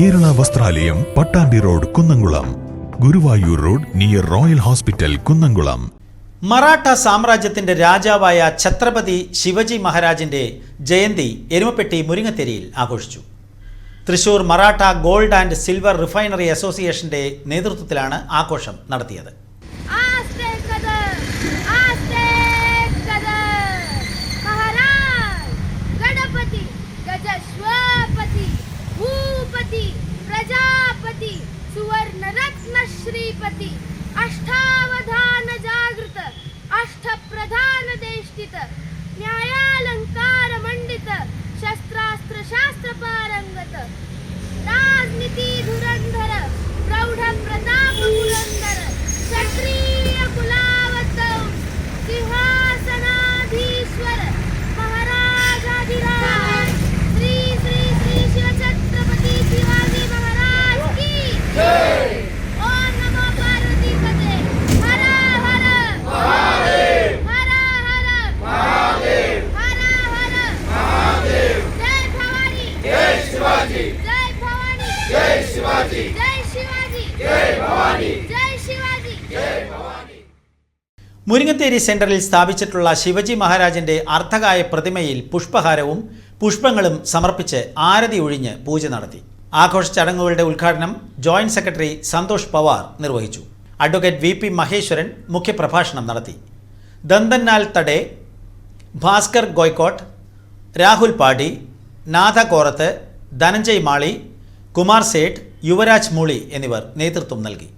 Kerala Vastralayam Pattambi road Kunnamkulam. Guruvayur road near royal hospital Kunnamkulam. Maratha സാമ്രാജ്യത്തിന്റെ രാജാവായ ഛത്രപതി ശിവജി മഹാരാജിന്റെ ജയന്തി എരുമപ്പെട്ടി മുരിങ്ങത്തേരിയിൽ ആഘോഷിച്ചു. Thrissur Maratha gold and silver refinery അസോസിയേഷന്റെ നേതൃത്വത്തിലാണ് ആഘോഷം നടത്തിയത്. श्रीपति अष्टावधान। शिवाजी जय भवानी जय शिवाजी जय शिवाजी जय भवानी जय शिवाजी മുരിങ്ങത്തേരി സെന്ററിൽ സ്ഥാപിച്ചിട്ടുള്ള ശിവജി മഹാരാജന്റെ അർദ്ധകായ പ്രതിമയിൽ പുഷ്പഹാരവും പുഷ്പങ്ങളും സമർപ്പിച്ച് ആരതി ഒഴിഞ്ഞ് പൂജ നടത്തി ആഘോഷ ചടങ്ങുകളുടെ ഉദ്ഘാടനം ജോയിന്റ് സെക്രട്ടറി സന്തോഷ് പവാർ നിർവഹിച്ചു അഡ്വക്കേറ്റ് വി പി മഹേശ്വരൻ മുഖ്യപ്രഭാഷണം നടത്തി ദന്തനാൽ തടേ ഭാസ്കർ ഗോയ്ക്കോട്ട് രാഹുൽ പാടി നാഥ കോറത്ത് ധനഞ്ജയ് മാളി കുമാർ സേഠ് യുവരാജ് മൂളി എന്നിവർ നേതൃത്വം നൽകി.